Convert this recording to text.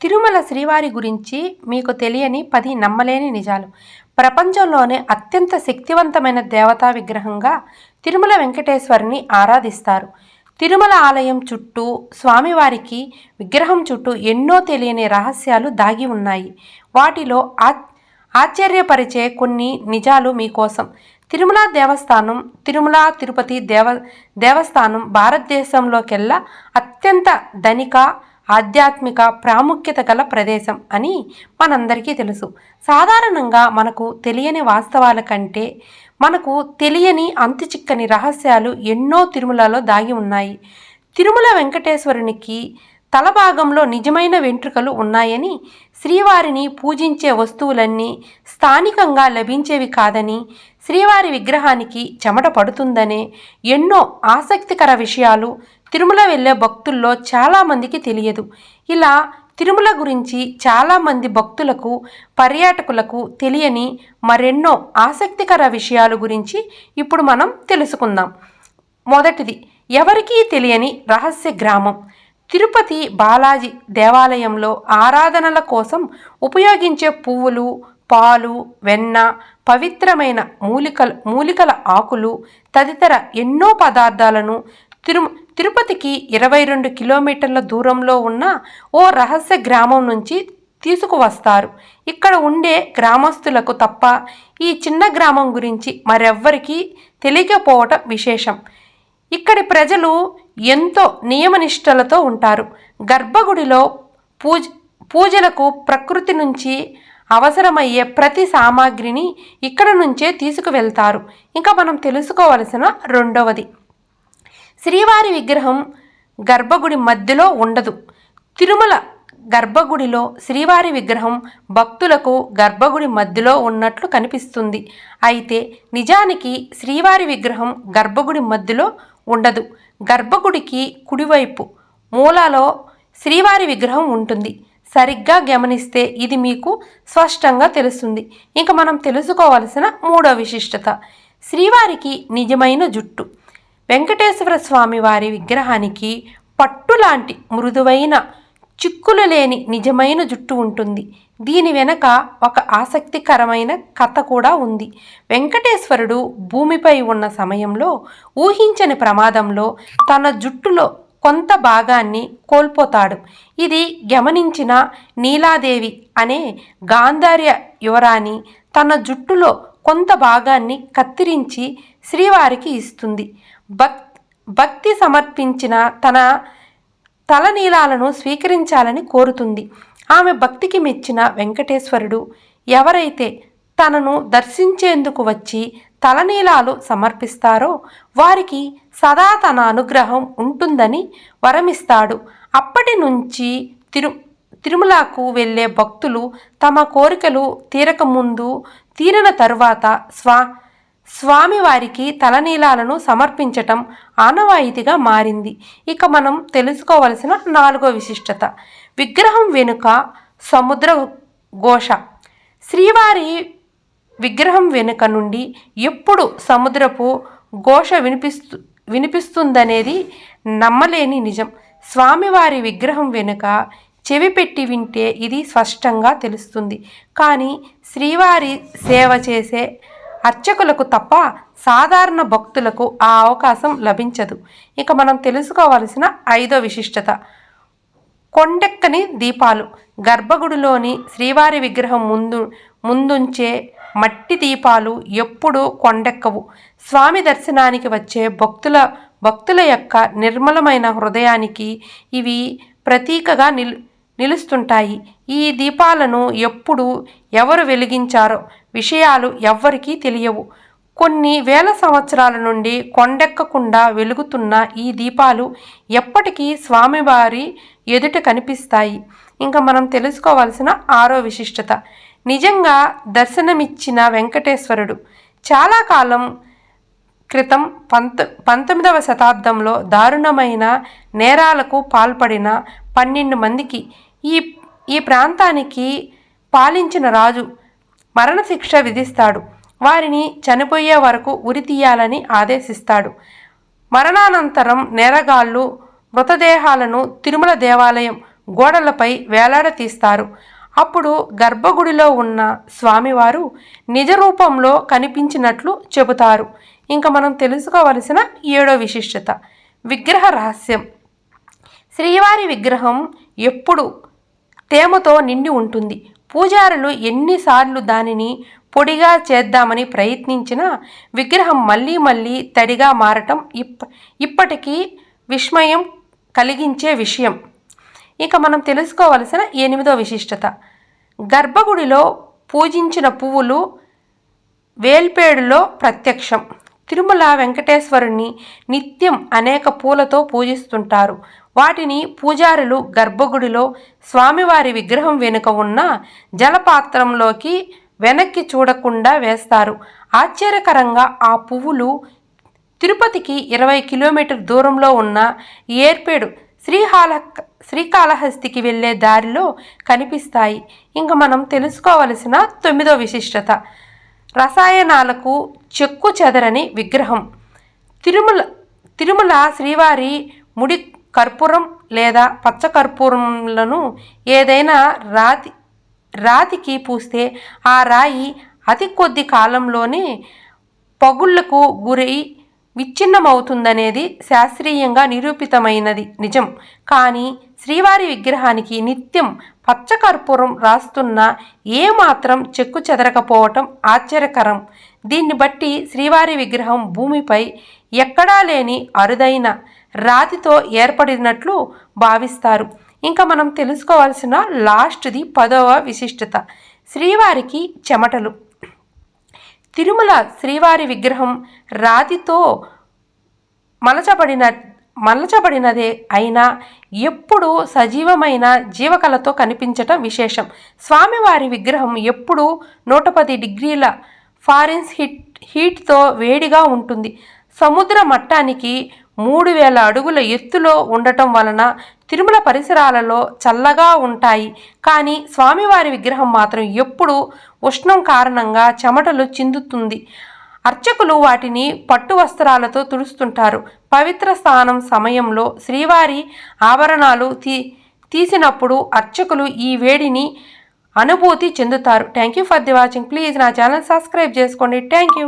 తిరుమల శ్రీవారి గురించి మీకు తెలియని పది నమ్మలేని నిజాలు. ప్రపంచంలోనే అత్యంత శక్తివంతమైన దేవతా విగ్రహంగా తిరుమల వెంకటేశ్వరిని ఆరాధిస్తారు. తిరుమల ఆలయం చుట్టూ స్వామివారికి విగ్రహం చుట్టూ ఎన్నో తెలియని రహస్యాలు దాగి ఉన్నాయి. వాటిలో ఆ ఆశ్చర్యపరిచే కొన్ని నిజాలు మీకోసం తిరుమల దేవస్థానం తిరుమల తిరుపతి దేవ దేవస్థానం భారతదేశంలోకెల్లా అత్యంత ధనిక ఆధ్యాత్మిక ప్రాముఖ్యత గల ప్రదేశం అని మనందరికీ తెలుసు. సాధారణంగా మనకు తెలియని వాస్తవాల కంటే మనకు తెలియని అంతుచిక్కని రహస్యాలు ఎన్నో తిరుమలలో దాగి ఉన్నాయి. తిరుమల వెంకటేశ్వరునికి తల భాగంలో నిజమైన వెంట్రుకలు ఉన్నాయని శ్రీవారిని పూజించే వస్తువులన్నీ స్థానికంగా లభించేవి కాదని శ్రీవారి విగ్రహానికి చెమట పడుతుందనే ఎన్నో ఆసక్తికర విషయాలు తిరుమల వెళ్ళే భక్తుల్లో చాలామందికి తెలియదు. ఇలా తిరుమల గురించి చాలామంది భక్తులకు పర్యాటకులకు తెలియని మరెన్నో ఆసక్తికర విషయాల గురించి ఇప్పుడు మనం తెలుసుకుందాం. మొదటిది ఎవరికీ తెలియని రహస్య గ్రామం. తిరుపతి బాలాజీ దేవాలయంలో ఆరాధనల కోసం ఉపయోగించే పువ్వులు పాలు వెన్న పవిత్రమైన మూలికల మూలికల ఆకులు తదితర ఎన్నో పదార్థాలను తిరు తిరుపతికి ఇరవై రెండు కిలోమీటర్ల దూరంలో ఉన్న ఓ రహస్య గ్రామం నుంచి తీసుకువస్తారు. ఇక్కడ ఉండే గ్రామస్తులకు తప్ప ఈ చిన్న గ్రామం గురించి మరెవ్వరికీ తెలియకపోవటం విశేషం. ఇక్కడి ప్రజలు ఎంతో నియమనిష్టలతో ఉంటారు. గర్భగుడిలో పూజ పూజలకు ప్రకృతి నుంచి అవసరమయ్యే ప్రతి సామాగ్రిని ఇక్కడ నుంచే తీసుకువెళ్తారు. ఇంకా మనం తెలుసుకోవలసిన రెండవది శ్రీవారి విగ్రహం గర్భగుడి మధ్యలో ఉండదు. తిరుమల గర్భగుడిలో శ్రీవారి విగ్రహం భక్తులకు గర్భగుడి మధ్యలో ఉన్నట్లు కనిపిస్తుంది. అయితే నిజానికి శ్రీవారి విగ్రహం గర్భగుడి మధ్యలో ఉండదు. గర్భగుడికి కుడివైపు మూలలో శ్రీవారి విగ్రహం ఉంటుంది. సరిగ్గా గమనిస్తే ఇది మీకు స్పష్టంగా తెలుస్తుంది. ఇంకా మనం తెలుసుకోవలసిన మూడో విశిష్టత. శ్రీవారికి నిజమైన జుట్టు. వెంకటేశ్వర స్వామి వారి విగ్రహానికి పట్టులాంటి మృదువైన చిక్కులు లేని నిజమైన జుట్టు ఉంటుంది. దీని వెనక ఒక ఆసక్తికరమైన కథ కూడా ఉంది. వెంకటేశ్వరుడు భూమిపై ఉన్న సమయంలో ఊహించని ప్రమాదంలో తన జుట్టులో కొంత భాగాన్ని కోల్పోతాడు. ఇది గమనించిన నీలాదేవి అనే గాంధార్య యువరాణి తన జుట్టులో కొంత భాగాన్ని కత్తిరించి శ్రీవారికి ఇస్తుంది. భక్ భక్తి సమర్పించిన తన తలనీలాలను స్వీకరించాలని కోరుతుంది. ఆమె భక్తికి మెచ్చిన వెంకటేశ్వరుడు ఎవరైతే తనను దర్శించేందుకు వచ్చి తలనీలాలు సమర్పిస్తారో వారికి సదా తన అనుగ్రహం ఉంటుందని వరమిస్తాడు. అప్పటి నుంచి తిరు తిరుమలకు వెళ్ళే భక్తులు తమ కోరికలు తీరకముందు తీరిన తరువాత స్వా స్వామివారికి తలనీలాలను సమర్పించటం ఆనవాయితీగా మారింది. ఇక మనం తెలుసుకోవలసిన నాలుగో విశిష్టత. విగ్రహం వెనుక సముద్ర ఘోష. శ్రీవారి విగ్రహం వెనుక నుండి ఎప్పుడు సముద్రపు ఘోష వినిపిస్తు వినిపిస్తుందనేది నమ్మలేని నిజం. స్వామివారి విగ్రహం వెనుక చెవి పెట్టి వింటే ఇది స్పష్టంగా తెలుస్తుంది. కానీ శ్రీవారి సేవ చేసే అర్చకులకు తప్ప సాధారణ భక్తులకు ఆ అవకాశం లభించదు. ఇక మనం తెలుసుకోవలసిన ఐదో విశిష్టత. కొండెక్కని దీపాలు. గర్భగుడిలోని శ్రీవారి విగ్రహం ముందు ముందుంచే మట్టి దీపాలు ఎప్పుడూ కొండెక్కవు. స్వామి దర్శనానికి వచ్చే భక్తుల భక్తుల యొక్క నిర్మలమైన హృదయానికి ఇవి ప్రతీకగా నిల్ నిలుస్తుంటాయి. ఈ దీపాలను ఎప్పుడు ఎవరు వెలిగించారో విషయాలు ఎవ్వరికీ తెలియవు. కొన్ని వేల సంవత్సరాల నుండి కొండెక్కకుండా వెలుగుతున్న ఈ దీపాలు ఎప్పటికీ స్వామివారి ఎదుట కనిపిస్తాయి. ఇంకా మనం తెలుసుకోవాల్సిన ఆరో విశిష్టత. నిజంగా దర్శనమిచ్చిన వెంకటేశ్వరుడు చాలా కాలం క్రితం పంత పంతొమ్మిదవ శతాబ్దంలో దారుణమైన నేరాలకు పాల్పడిన పన్నెండు మందికి ఈ ఈ ప్రాంతానికి పాలించిన రాజు మరణశిక్ష విధిస్తాడు. వారిని చనిపోయే వరకు ఉరి తీయాలని ఆదేశిస్తాడు. మరణానంతరం నేరగాళ్ళు మృతదేహాలను తిరుమల దేవాలయం గోడలపై వేలాడతీస్తారు. అప్పుడు గర్భగుడిలో ఉన్న స్వామివారు నిజ రూపంలో కనిపించినట్లు చెబుతారు. ఇంకా మనం తెలుసుకోవలసిన ఏడో విశిష్టత విగ్రహ రహస్యం. శ్రీవారి విగ్రహం ఎప్పుడు తేమతో నిండి ఉంటుంది. పూజారులు ఎన్నిసార్లు దానిని పొడిగా చేద్దామని ప్రయత్నించినా విగ్రహం మళ్ళీ మళ్ళీ తడిగా మారటం ఇప్ప ఇప్పటికీ విస్మయం కలిగించే విషయం. ఇక మనం తెలుసుకోవలసిన ఎనిమిదో విశిష్టత. గర్భగుడిలో పూజించిన పువ్వులు వేల్పేడులో ప్రత్యక్షం. తిరుమల వెంకటేశ్వరుని నిత్యం అనేక పూలతో పూజిస్తుంటారు. వాటిని పూజారులు గర్భగుడిలో స్వామివారి విగ్రహం వెనుక ఉన్న జలపాత్రంలోకి వెనక్కి చూడకుండా వేస్తారు. ఆశ్చర్యకరంగా ఆ పువ్వులు తిరుపతికి ఇరవై కిలోమీటర్ దూరంలో ఉన్న ఏర్పేడు శ్రీహాల శ్రీకాళహస్తికి వెళ్ళే దారిలో కనిపిస్తాయి. ఇంకా మనం తెలుసుకోవలసిన తొమ్మిదో విశిష్టత. రసాయనాలకు చెక్కు చెదరని విగ్రహం. తిరుమల తిరుమల శ్రీవారి ముడి కర్పూరం లేదా పచ్చ కర్పూరంలను ఏదైనా రాతి రాతికి పూస్తే ఆ రాయి అతి కొద్ది కాలంలోనే పగుళ్ళకు గురై విచ్ఛిన్నమవుతుందనేది శాస్త్రీయంగా నిరూపితమైనది నిజం. కానీ శ్రీవారి విగ్రహానికి నిత్యం పచ్చకర్పూరం రాస్తున్న ఏమాత్రం చెక్కు చెదరకపోవటం ఆశ్చర్యకరం. దీన్ని బట్టి శ్రీవారి విగ్రహం భూమిపై ఎక్కడా లేని అరుదైన రాతితో ఏర్పడినట్లు భావిస్తారు. ఇంకా మనం తెలుసుకోవాల్సిన లాస్ట్ది పదవ విశిష్టత శ్రీవారికి చెమటలు. తిరుమల శ్రీవారి విగ్రహం రాతితో మలచబడిన మలచబడినదే అయినా ఎప్పుడూ సజీవమైన జీవకళతో కనిపించటం విశేషం. స్వామివారి విగ్రహం ఎప్పుడూ నూట పది డిగ్రీల ఫారెన్స్ హీట్ హీట్తో వేడిగా ఉంటుంది. సముద్ర మట్టానికి మూడు వేల అడుగుల ఎత్తులో ఉండటం వలన తిరుమల పరిసరాలలో చల్లగా ఉంటాయి. కానీ స్వామివారి విగ్రహం మాత్రం ఎప్పుడూ ఉష్ణం కారణంగా చెమటలు చిందుతుంది. అర్చకులు వాటిని పట్టు వస్త్రాలతో తుడుస్తుంటారు. పవిత్ర స్నానం సమయంలో శ్రీవారి ఆభరణాలు తీ తీసినప్పుడు అర్చకులు ఈ వేడిని అనుభూతి చెందుతారు. Thank you for the watching. Please నా ఛానల్ సబ్స్క్రైబ్ చేసుకోండి. Thank you